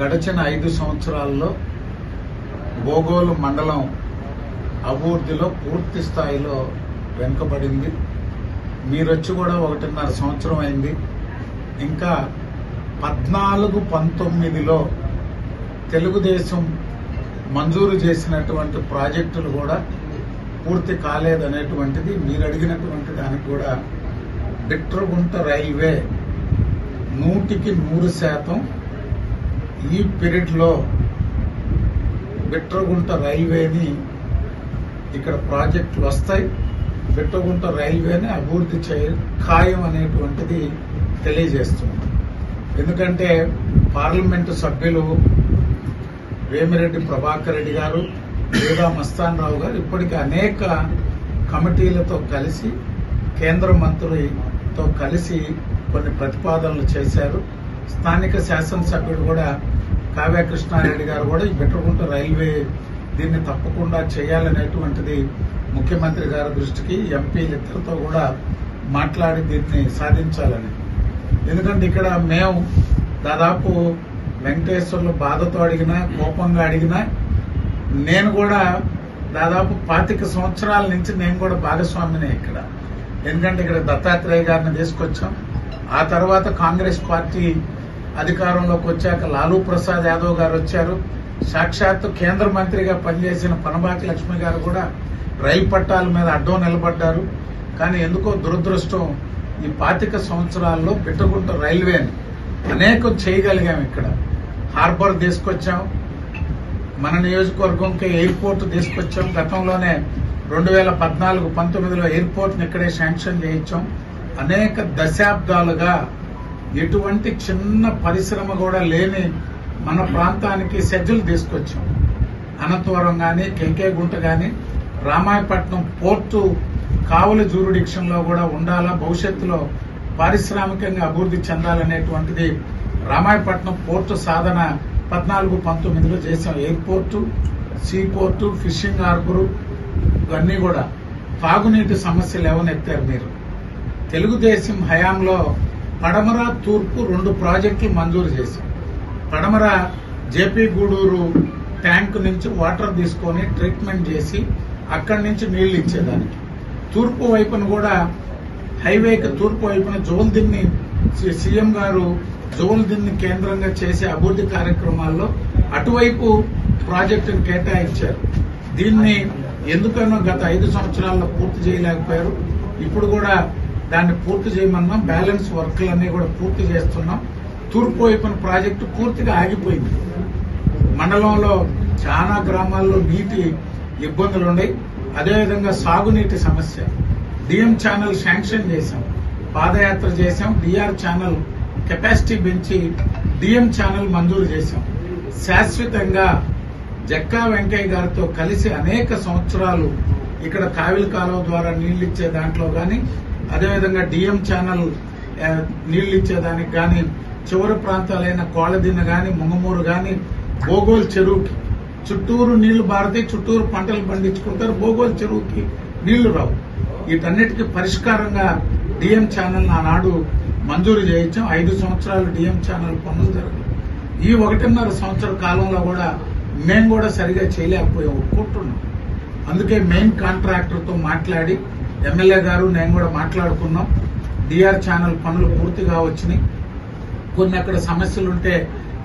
గడచిన ఐదు సంవత్సరాల్లో బోగోలు మండలం అభివృద్ధిలో పూర్తి స్థాయిలో వెనుకబడింది. మీరొచ్చి కూడా ఒకటిన్నర సంవత్సరం అయింది. ఇంకా పద్నాలుగు పంతొమ్మిదిలో తెలుగుదేశం మంజూరు చేసినటువంటి ప్రాజెక్టులు కూడా పూర్తి కాలేదనేటువంటిది మీరు అడిగినటువంటి దానికి కూడా బిట్రగుంట రైల్వే నూటికి నూరు శాతం ఈ పీరియడ్లో బిట్రగుంట రైల్వేని ఇక్కడ ప్రాజెక్టులు వస్తాయి. బిట్రగుంట రైల్వేని అభివృద్ధి చేయ ఖాయం అనేటువంటిది తెలియజేస్తుంది. ఎందుకంటే పార్లమెంటు సభ్యులు వేమిరెడ్డి ప్రభాకర్ రెడ్డి గారు లేదా మస్తాన్ రావు గారు ఇప్పటికీ అనేక కమిటీలతో కలిసి కేంద్ర మంత్రులతో కలిసి కొన్ని ప్రతిపాదనలు చేశారు. స్థానిక శాసనసభ్యుడు కూడా కావ్య కృష్ణారెడ్డి గారు కూడా ఈ బిట్రగుంట రైల్వే దీన్ని తప్పకుండా చేయాలనేటువంటిది ముఖ్యమంత్రి గారి దృష్టికి ఎంపీలిద్దరితో కూడా మాట్లాడి దీన్ని సాధించాలని. ఎందుకంటే ఇక్కడ మేము దాదాపు వెంకటేశ్వర్లు బాధతో అడిగినా కోపంగా అడిగినా నేను కూడా దాదాపు పాతిక సంవత్సరాల నుంచి నేను కూడా భాగస్వామినే ఇక్కడ. ఎందుకంటే ఇక్కడ దత్తాత్రేయ గారిని తీసుకొచ్చాం. ఆ తర్వాత కాంగ్రెస్ పార్టీ అధికారంలోకి వచ్చాక లాలూ ప్రసాద్ యాదవ్ గారు వచ్చారు. సాక్షాత్తు కేంద్ర మంత్రిగా పనిచేసిన పనబాకి లక్ష్మి గారు కూడా రైలు పట్టాల మీద అడ్డం నిలబడ్డారు. కానీ ఎందుకో దురదృష్టం ఈ పాతిక సంవత్సరాల్లో బిట్టగుంట రైల్వేని అనేకం చేయగలిగాం ఇక్కడ. హార్బర్ తీసుకొచ్చాం. మన నియోజకవర్గంకి ఎయిర్పోర్ట్ తీసుకొచ్చాం. గతంలోనే రెండు వేల పద్నాలుగు పంతొమ్మిదిలో ఎయిర్పోర్ట్ని ఇక్కడే శాంక్షన్ చేయించాం. అనేక దశాబ్దాలుగా ఎటువంటి చిన్న పరిశ్రమ కూడా లేని మన ప్రాంతానికి షెడ్యూల్ తీసుకొచ్చాం. అనంతవరం కానీ కెంకేగుంట కానీ రామాయపట్నం పోర్టు కావలి జూరిడిక్షన్లో కూడా ఉండాలా భవిష్యత్తులో పారిశ్రామికంగా అభివృద్ధి చెందాలనేటువంటిది రామాయపట్నం పోర్టు సాధన పద్నాలుగు పంతొమ్మిదిలో చేసాం airport sea port fishing harbour ఇవన్నీ కూడా. తాగునీటి సమస్యలు ఏమనెత్తారు మీరు? తెలుగుదేశం హయాంలో పడమర తూర్పు రెండు ప్రాజెక్టులు మంజూరు చేశాం పడమర జేపీ గూడూరు ట్యాంక్ నుంచి వాటర్ తీసుకొని ట్రీట్మెంట్ చేసి అక్కడి నుంచి నీళ్ళు ఇచ్చేదానికి. తూర్పు వైపున కూడా హైవేకి తూర్పు వైపున జోల్దిన్ని సి- సీఎం గారు జోల్దిన్ని కేంద్రంగా చేసే అభివృద్ధి కార్యక్రమాల్లో అటువైపు ప్రాజెక్టును కేటాయించారు. దీన్ని ఎందుకనో గత ఐదు సంవత్సరాల్లో పూర్తి చేయలేకపోయారు. ఇప్పుడు కూడా దాన్ని పూర్తి చేయమన్నాం. బ్యాలెన్స్ వర్క్లన్నీ కూడా పూర్తి చేస్తున్నాం. తూర్పు వైపున ప్రాజెక్టు పూర్తిగా ఆగిపోయింది. మండలంలో చాలా గ్రామాల్లో నీటి ఇబ్బందులు ఉన్నాయి అదేవిధంగా సాగునీటి సమస్య. డిఎం ఛానల్ శాంక్షన్ చేశాం. పాదయాత్ర చేశాం. డిఆర్ ఛానల్ కెపాసిటీ పెంచి డిఎం ఛానల్ మంజూరు చేశాం. శాశ్వతంగా జక్కా వెంకయ్య గారితో కలిసి అనేక సంవత్సరాలు ఇక్కడ కావిలి కాలువ ద్వారా నీళ్ళు ఇచ్చే దాంట్లో కానీ అదేవిధంగా డిఎం ఛానల్ నీళ్ళు ఇచ్చేదానికి కానీ చివరి ప్రాంతాలైన కోళ్ళదిన్న కానీ ముంగమూరు కానీ బోగోల్ చెరువుకి చుట్టూరు నీళ్ళు బారితే చుట్టూరు పంటలు పండించుకుంటారు బోగోల్ చెరువుకి నీళ్ళు రావు. వీటన్నిటికీ పరిష్కారంగా డిఎం ఛానల్ ఆనాడు మంజూరు చేయించాం. ఐదు సంవత్సరాలు డిఎం ఛానల్ పనులు జరగదు ఈ ఒకటిన్నర సంవత్సర కాలంలో కూడా మేము కూడా సరిగా చేయలేకపోయాం ఒప్పుకుంటున్నాం అందుకే మెయిన్ కాంట్రాక్టర్తో మాట్లాడి ఎమ్మెల్యే గారు నేను కూడా మాట్లాడుకున్నాం. డిఆర్ ఛానల్ పనులు పూర్తిగా వచ్చినాయి కొన్ని అక్కడ సమస్యలు ఉంటే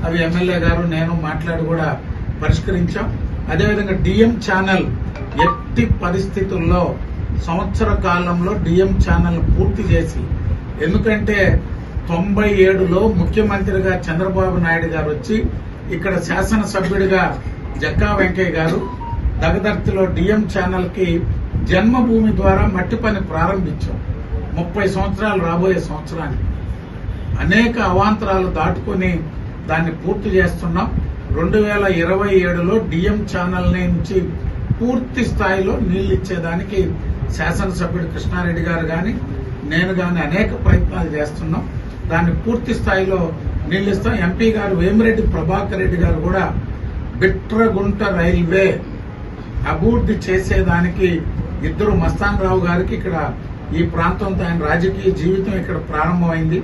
అవి ఎమ్మెల్యే గారు నేను మాట్లాడి కూడా పరిష్కరించాం. అదేవిధంగా డిఎం ఛానల్ ఎట్టి పరిస్థితుల్లో సంవత్సర కాలంలో డిఎం ఛానల్ పూర్తి చేసి ఎందుకంటే తొంభై ఏడులో ముఖ్యమంత్రిగా చంద్రబాబు నాయుడు గారు వచ్చి ఇక్కడ శాసనసభ్యుడిగా జక్కా వెంకయ్య గారు దగదర్తిలో డిఎం ఛానల్కి జన్మభూమి ద్వారా మట్టి పని ప్రారంభించాం. ముప్పై సంవత్సరాలు రాబోయే సంవత్సరానికి. అనేక అవాంతరాలు దాటుకొని దాన్ని పూర్తి చేస్తున్నాం. రెండు వేల ఇరవై ఏడులో డిఎం ఛానల్ నుంచి పూర్తి స్థాయిలో నీళ్ళు ఇచ్చేదానికి శాసనసభ్యుడు కృష్ణారెడ్డి గారు కానీ నేను కానీ అనేక ప్రయత్నాలు చేస్తున్నాం. దాన్ని పూర్తి స్థాయిలో నీళ్ళు ఇస్తాం. ఎంపీ గారు వేమిరెడ్డి ప్రభాకర్ రెడ్డి గారు కూడా బిట్రగుంట రైల్వే అభివృద్ధి చేసేదానికి ఇద్దరు మస్తాన్ రావు గారికి ఇక్కడ ఈ ప్రాంతంతో ఆయన రాజకీయ జీవితం ఇక్కడ ప్రారంభమైంది.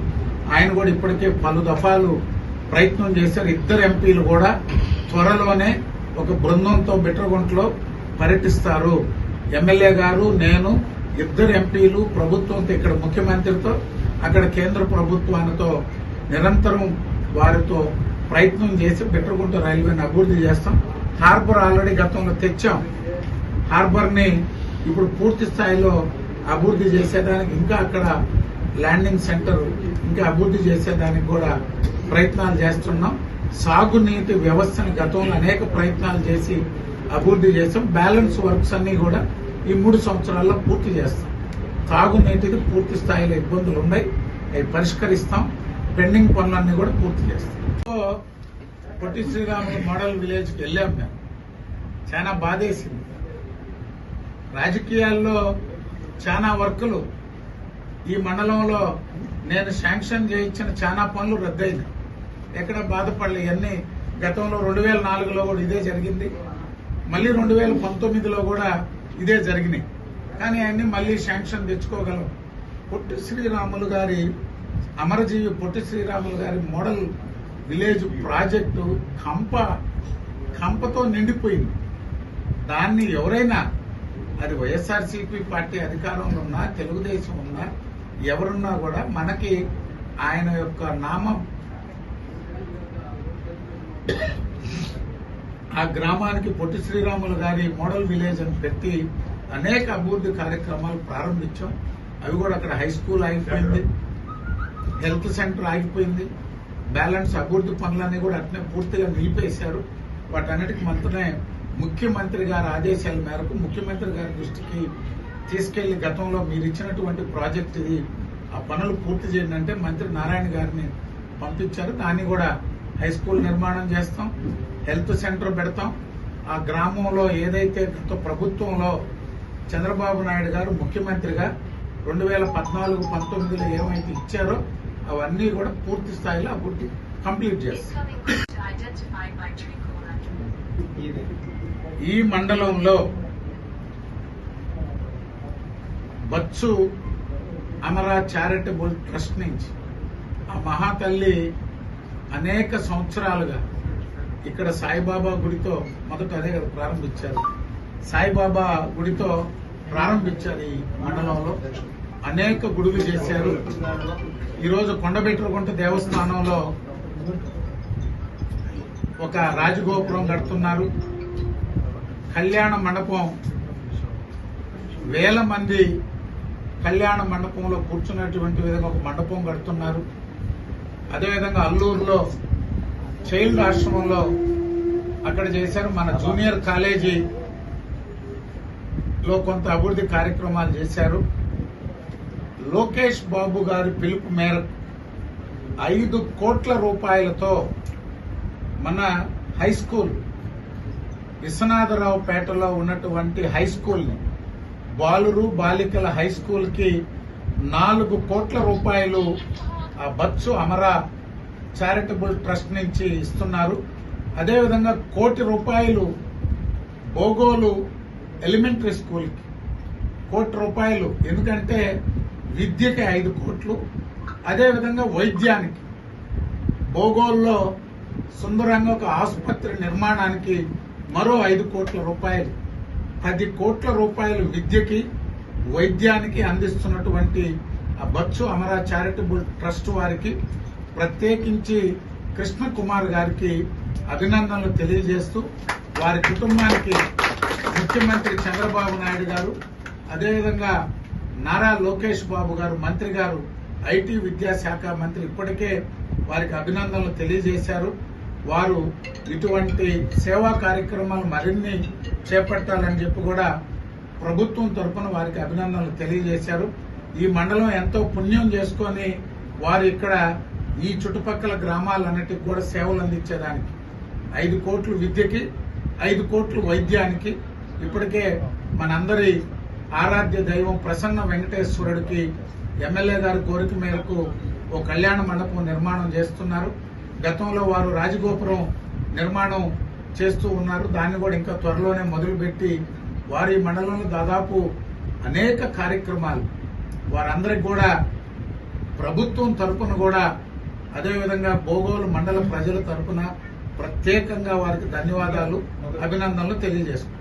ఆయన కూడా ఇప్పటికే పలు దఫాలు ప్రయత్నం చేశారు. ఇద్దరు ఎంపీలు కూడా త్వరలోనే ఒక బృందంతో బిట్రగుంటలో పర్యటిస్తారు. ఎమ్మెల్యే గారు నేను ఇద్దరు ఎంపీలు ప్రభుత్వంతో ఇక్కడ ముఖ్యమంత్రితో అక్కడ కేంద్ర ప్రభుత్వానితో నిరంతరం వారితో ప్రయత్నం చేసి బిట్రగుంట రైల్వేని అభివృద్ధి చేస్తాం. హార్బర్ ఆల్రెడీ గతంలో తెచ్చాం. హార్బర్ని ఇప్పుడు పూర్తి స్థాయిలో అభివృద్ధి చేసేదానికి ఇంకా అక్కడ ల్యాండింగ్ సెంటర్ ఇంకా అభివృద్ధి చేసేదానికి కూడా ప్రయత్నాలు చేస్తున్నాం. సాగునీటి వ్యవస్థను గతంలో అనేక ప్రయత్నాలు చేసి అభివృద్ధి చేస్తాం బ్యాలెన్స్ వర్క్స్ అన్ని కూడా ఈ మూడు సంవత్సరాల్లో పూర్తి చేస్తాం. తాగునీటికి పూర్తి స్థాయిలో ఇబ్బందులు ఉన్నాయి. అవి పరిష్కరిస్తాం. పెండింగ్ పనులన్నీ కూడా పూర్తి చేస్తాం. సో, పొట్టి శ్రీరాములు మోడల్ విలేజ్కి వెళ్ళాం మేము. చాలా బాధేసింది. రాజకీయాల్లో చాలా వర్కులు. ఈ మండలంలో నేను శాంక్షన్ చేయించిన చాలా పనులు రద్దయినాయి ఎక్కడ బాధపడలే ఇవన్నీ గతంలో రెండు వేల నాలుగులో కూడా ఇదే జరిగింది. మళ్ళీ రెండు వేల పంతొమ్మిదిలో కూడా ఇదే జరిగినాయి. కానీ అన్ని మళ్ళీ శాంక్షన్ తెచ్చుకోగలం. పొట్టి శ్రీరాములు గారి అమరజీవి పొట్టి శ్రీరాములు గారి మోడల్ విలేజ్ ప్రాజెక్టు కంప కంపతో నిండిపోయింది. దాన్ని ఎవరైనా అది వైఎస్ఆర్సీపీ పార్టీ అధికారంలో ఉన్నా తెలుగుదేశం ఉన్నా ఎవరున్నా కూడా మనకి ఆయన యొక్క నామం ఆ గ్రామానికి పొట్టి శ్రీరాములు గారి మోడల్ విలేజ్ అని పెట్టి అనేక అభివృద్ధి కార్యక్రమాలు ప్రారంభించాం. అవి కూడా అక్కడ హై స్కూల్ ఆగిపోయింది హెల్త్ సెంటర్ ఆగిపోయింది బ్యాలెన్స్ అభివృద్ధి పనులన్నీ కూడా అట్నే పూర్తిగా నిలిపేశారు. వాటన్నిటికి మంత్రమే ముఖ్యమంత్రి గారి ఆదేశాల మేరకు ముఖ్యమంత్రి గారి దృష్టికి తీసుకెళ్ళి గతంలో మీరు ఇచ్చినటువంటి ప్రాజెక్ట్ ఇది ఆ పనులు పూర్తి చేయండి అంటే మంత్రి నారాయణ గారిని పంపించారు. దాన్ని కూడా హై స్కూల్ నిర్మాణం చేస్తాం హెల్త్ సెంటర్ పెడతాం. ఆ గ్రామంలో ఏదైతే గత ప్రభుత్వంలో చంద్రబాబు నాయుడు గారు ముఖ్యమంత్రిగా రెండు వేల పద్నాలుగు పంతొమ్మిదిలో ఏమైతే ఇచ్చారో అవన్నీ కూడా పూర్తి స్థాయిలో అభివృద్ధి కంప్లీట్ చేస్తాం. ఈ మండలంలో బచ్చు అమరా చారిటబుల్ ట్రస్ట్ నుంచి ఆ మహాతల్లి అనేక సంవత్సరాలుగా ఇక్కడ సాయిబాబా గుడితో మొదట అదే కదా ప్రారంభించారు. సాయిబాబా గుడితో ప్రారంభించారు ఈ మండలంలో. అనేక గుడులు చేశారు. ఈరోజు కొండబెట్టుకుంట దేవస్థానంలో ఒక రాజగోపురం కడుతున్నారు. కళ్యాణ మండపం వేల మంది కళ్యాణ మండపంలో కూర్చున్నటువంటి విధంగా ఒక మండపం కడుతున్నారు. అదేవిధంగా అల్లూరులో చైల్డ్ ఆశ్రమంలో అక్కడ చేశారు. మన జూనియర్ కాలేజీ లో కొంత అభివృద్ధి కార్యక్రమాలు చేశారు. లోకేష్ బాబు గారి పిలుపు మేరకు ఐదు కోట్ల రూపాయలతో మన హై స్కూల్ విశ్వనాథరావు పేటలో ఉన్నటువంటి హై స్కూల్ని బాలురు బాలికల హై స్కూల్కి నాలుగు కోట్ల రూపాయలు ఆ బచ్చు అమరా చారిటబుల్ ట్రస్ట్ నుంచి ఇస్తున్నారు. అదేవిధంగా కోటి రూపాయలు బోగోలు ఎలిమెంటరీ స్కూల్కి కోటి రూపాయలు ఎందుకంటే విద్యకి ఐదు కోట్లు అదేవిధంగా వైద్యానికి. భోగోల్లో సుందరంగా ఒక ఆసుపత్రి నిర్మాణానికి మరో ఐదు కోట్ల రూపాయలు. పది కోట్ల రూపాయలు విద్యకి వైద్యానికి అందిస్తున్నటువంటి ఆ బచ్చు అమరా చారిటబుల్ ట్రస్ట్ వారికి ప్రత్యేకించి కృష్ణ కుమార్ గారికి అభినందనలు తెలియజేస్తూ వారి కుటుంబానికి ముఖ్యమంత్రి చంద్రబాబు నాయుడు గారు అదేవిధంగా నారా లోకేష్ బాబు గారు మంత్రి గారు ఐటీ విద్యాశాఖ మంత్రి ఇప్పటికే వారికి అభినందనలు తెలియజేశారు. వారు ఇటువంటి సేవా కార్యక్రమాలు మరిన్ని చేపట్టాలని చెప్పి కూడా ప్రభుత్వం తరపున వారికి అభినందనలు తెలియజేశారు. ఈ మండలం ఎంతో పుణ్యం చేసుకొని వారు ఇక్కడ ఈ చుట్టుపక్కల గ్రామాలన్నిటికి కూడా సేవలు అందించేదానికి. ఐదు కోట్లు విద్యకి ఐదు కోట్లు వైద్యానికి ఇప్పటికే మనందరి ఆరాధ్య దైవం ప్రసన్న వెంకటేశ్వరుడికి ఎమ్మెల్యే గారి కోరిక మేరకు ఓ కళ్యాణ మండపం నిర్మాణం చేస్తున్నారు. గతంలో వారు రాజగోపురం నిర్మాణం చేస్తూ ఉన్నారు. దాన్ని కూడా ఇంకా త్వరలోనే మొదలుపెట్టి వారి మండలంలో దాదాపు అనేక కార్యక్రమాలు వారందరికి కూడా ప్రభుత్వం తరపున కూడా అదేవిధంగా బోగోలు మండల ప్రజల తరపున ప్రత్యేకంగా వారికి ధన్యవాదాలు అభినందనలు తెలియజేసుకుంటాం